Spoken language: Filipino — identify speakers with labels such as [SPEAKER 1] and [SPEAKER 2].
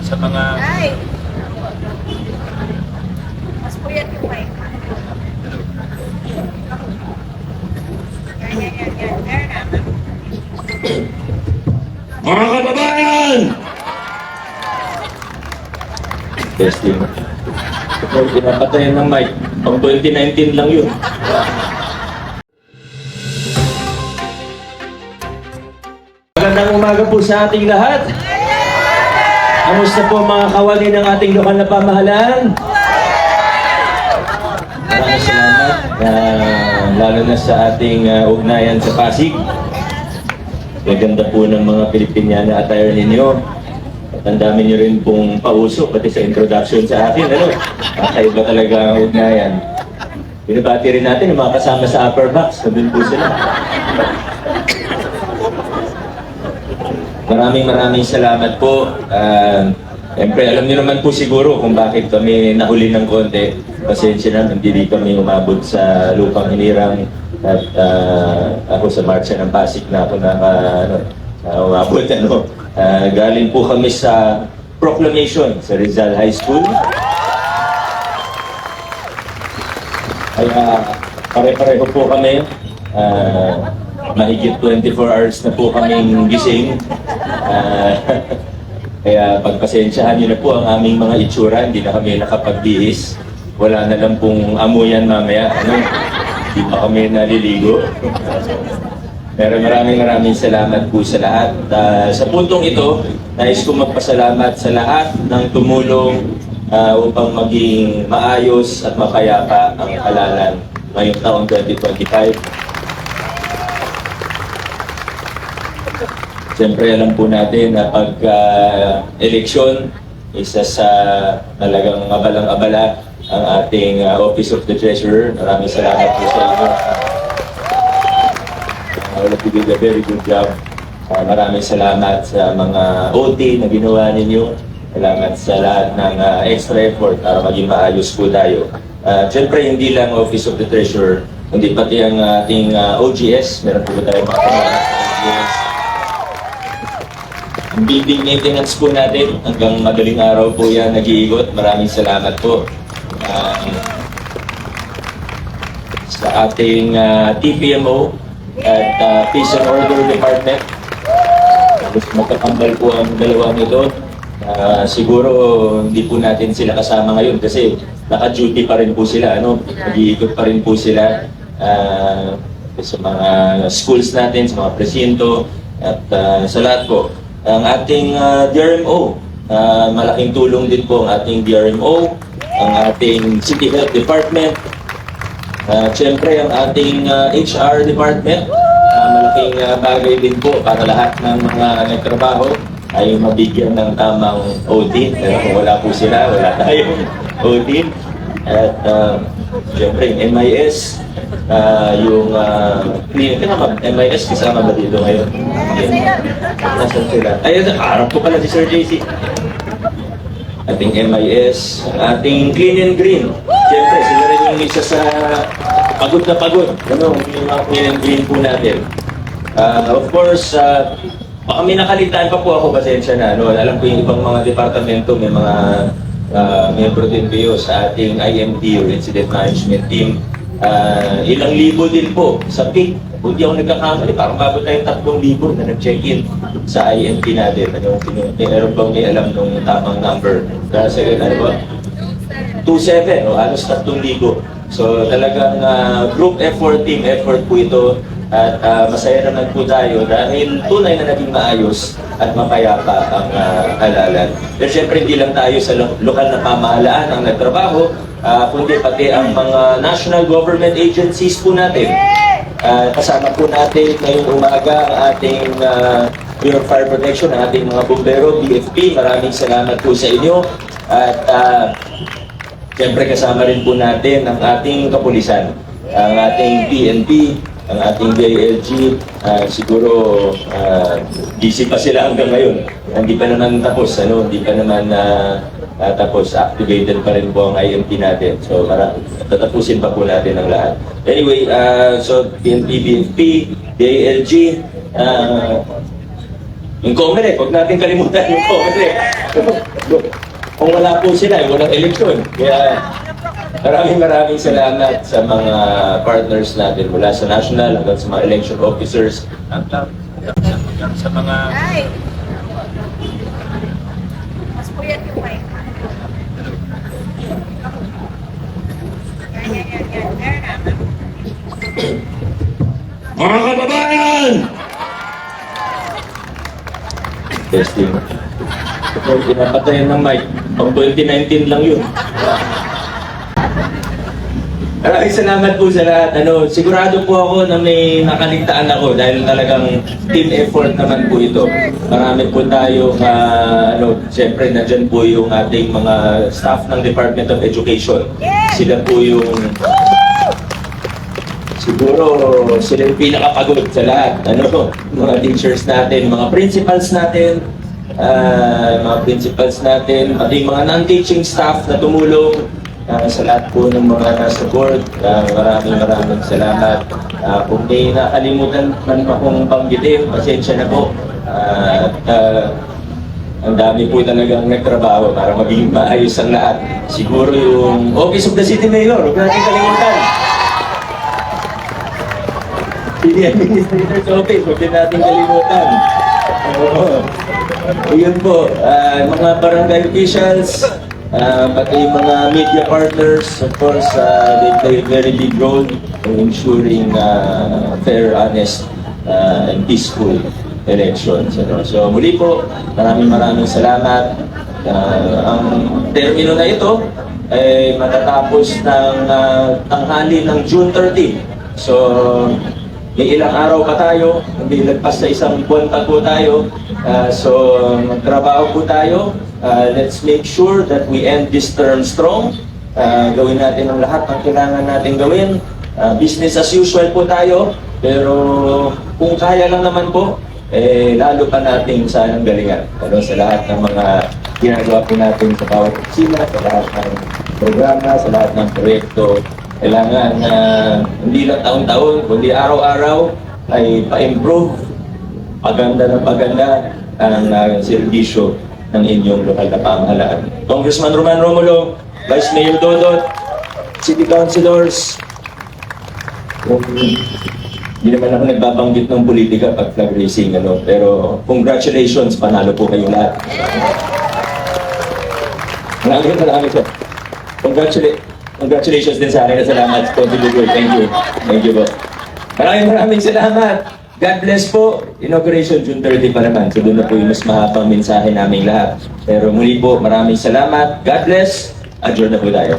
[SPEAKER 1] sa mga
[SPEAKER 2] Ay! Mas puyat yung mic. Yan, yan, yan, yan. Na.
[SPEAKER 3] Mga kababayan! Testing. Ito, pinapatayan ng mic. Pang 2019 lang yun. Magandang umaga po sa ating lahat. Kamusta po mga kawali ng ating lokal na pamahalaan? Maraming salamat. ah, lalo na sa ating ah, ugnayan sa Pasig. Gaganda po ng mga Pilipiniana attire ninyo. At ang dami nyo rin pong pauso, pati sa introduction sa akin. Ano? Kakaiba talaga ang ugnayan. Binabati rin natin yung mga kasama sa upper box. Nandun po sila. Maraming maraming salamat po. Uh, Siyempre, alam niyo naman po siguro kung bakit kami nahuli ng konti. Pasensya na, hindi kami umabot sa lupang hinirang at ah, ako sa Marcha ng Pasig na ako naka, ano, ah, umabot. Ano. Ah, galing po kami sa proclamation sa Rizal High School. Kaya pare-pareho po kami. Ah, mahigit 24 hours na po kaming gising. Ah, kaya pagpasensyahan niyo na po ang aming mga itsura, hindi na kami nakapagbihis. Wala na lang pong amuyan mamaya. Ano? Hindi pa kami naliligo. Pero maraming maraming salamat po sa lahat. Ah, sa puntong ito, nais ko magpasalamat sa lahat ng tumulong ah, upang maging maayos at mapayapa ang halalan ngayong taong 2025. Siyempre alam po natin na pag ah, eleksyon, isa sa talagang abalang-abala ang ating ah, Office of the Treasurer. Maraming salamat po sa inyo. Uh, you did a very good job. Ah, maraming salamat sa mga OT na ginawa ninyo. Salamat sa lahat ng ah, extra effort para maging maayos po tayo. Uh, Siyempre, hindi lang Office of the Treasurer, kundi pati ang ating ah, OGS. Meron po tayong mga kasama sa OGS. Ang building maintenance po natin, hanggang madaling araw po yan nag-iigot. Maraming salamat po. Um, sa ating ah, TPMO at ah, Peace and Order Department. Tapos magkakambal po ang dalawang ito. Ah, siguro hindi po natin sila kasama ngayon kasi naka-duty pa rin po sila. Ano? Nag-iikot pa rin po sila ah, sa mga schools natin, sa mga presinto at ah, sa lahat po. Ang ating ah, DRMO, ah, malaking tulong din po ang ating DRMO, ang ating City Health Department, Uh, Siyempre, ang ating uh, HR department, uh, malaking uh, bagay din po para lahat ng mga nagtrabaho ay mabigyan ng tamang OT. Pero kung wala po sila, wala tayong OT. At uh, siyempre, yung MIS, uh, yung uh, kasama, MIS kasama ba dito ngayon? Nasaan sila? Ayun, harap ko pala si Sir JC ating MIS, ating Clean and Green. Siyempre, sila rin yung isa sa pagod na pagod. Ano, yung mga Clean and Green po natin. Ah, of course, uh, baka may nakalitaan pa po ako, pasensya na. No? Alam ko yung ibang mga departamento, may mga uh, membro din kayo sa ating IMT, or Incident Management Team. Ah, ilang libo din po sa PIC. Kung di ako nagkakamali, parang bago tayong tatlong libo na nag-check-in sa IMT natin. Ano, meron bang may alam nung tamang number? Kasi ano ba? 2.7 o halos 3,000. So talagang ah, group effort, team effort po ito at ah, masaya naman po tayo dahil tunay na naging maayos at mapayapa ang uh, halalan. Pero syempre hindi lang tayo sa lo- lokal na pamahalaan ang nagtrabaho, ah, kundi pati ang mga national government agencies po natin. Ah, kasama po natin ngayong umaga ang ating ah, Bureau of Fire Protection, ang ating mga bumbero, BFP. Maraming salamat po sa inyo. At ah, Siyempre kasama rin po natin ang ating kapulisan, ang ating PNP, ang ating DILG. Ah, siguro ah, busy pa sila hanggang ngayon. Hindi pa naman tapos, ano, hindi pa naman ah, ah, tapos. Activated pa rin po ang IMT natin. So, para, tatapusin pa po natin ang lahat. Anyway, ah, so PNP, BNP, DILG, ah, Yung Comelec, huwag natin kalimutan yung Comelec. Kung wala po sila, walang eleksyon. Kaya maraming maraming salamat sa mga partners natin mula sa national hanggang sa mga election officers hanggang sa mga
[SPEAKER 2] Ay! Mas puyat yung mic. Yan, yan, yan, yan. Na.
[SPEAKER 3] Mga kababayan! Testing. Ito, pinapatayan ng mic. Pang 2019 lang yun. Maraming salamat po sa lahat. Ano, sigurado po ako na may nakaligtaan ako dahil talagang team effort naman po ito. Marami po tayo, ano, siyempre nandyan po yung ating mga staff ng Department of Education. Sila po yung Siguro sila yung pinakapagod sa lahat. Ano, mga teachers natin, mga principals natin, ah, mga principals natin, pati mga non-teaching staff na tumulong ah, sa lahat po ng mga board. Ah, maraming maraming salamat. Ah, kung may nakalimutan man akong banggitin, pasensya na po. At ah, ang dami po talagang nagtrabaho para maging maayos ang lahat. Siguro yung Office of the City Mayor, huwag natin kalimutan. City Administrator's Office, huwag din natin kalimutan. Oo. Ayun po, ah, mga barangay officials, ah, pati mga media partners, of course, ah, they play a very big role in ensuring ah, fair, honest, ah, and peaceful elections. Ano. So muli po, maraming maraming salamat. Ah, ang termino na ito ay matatapos ng ah, tanghali ng June 30. So, may ilang araw pa tayo, hindi lagpas sa isang buwan pa po tayo. Ah, so, magtrabaho po tayo. Ah, let's make sure that we end this term strong. Ah, gawin natin ang lahat ng kailangan natin gawin. Ah, business as usual po tayo. Pero kung kaya lang naman po, eh, lalo pa nating sanang galingan. Ano, sa lahat ng mga ginagawa po natin sa bawat opisina, sa lahat ng programa, sa lahat ng proyekto, kailangan na hindi lang taon-taon, kundi araw-araw ay pa-improve, paganda ng paganda ang uh, serbisyo ng inyong lokal na pamahalaan. Congressman Roman Romulo, Vice Mayor Dodot, City Councilors, hindi naman ako nagbabanggit ng politika pag flag racing, ano, pero congratulations, panalo po kayo lahat. Maraming maraming po. Congratulations. Congratulations din sa akin at salamat po. Thank you. Thank you po. Maraming maraming salamat. God bless po. Inauguration June 30 pa naman. So doon na po yung mas mahabang mensahe naming lahat. Pero muli po, maraming salamat. God bless. Adjourn na po tayo.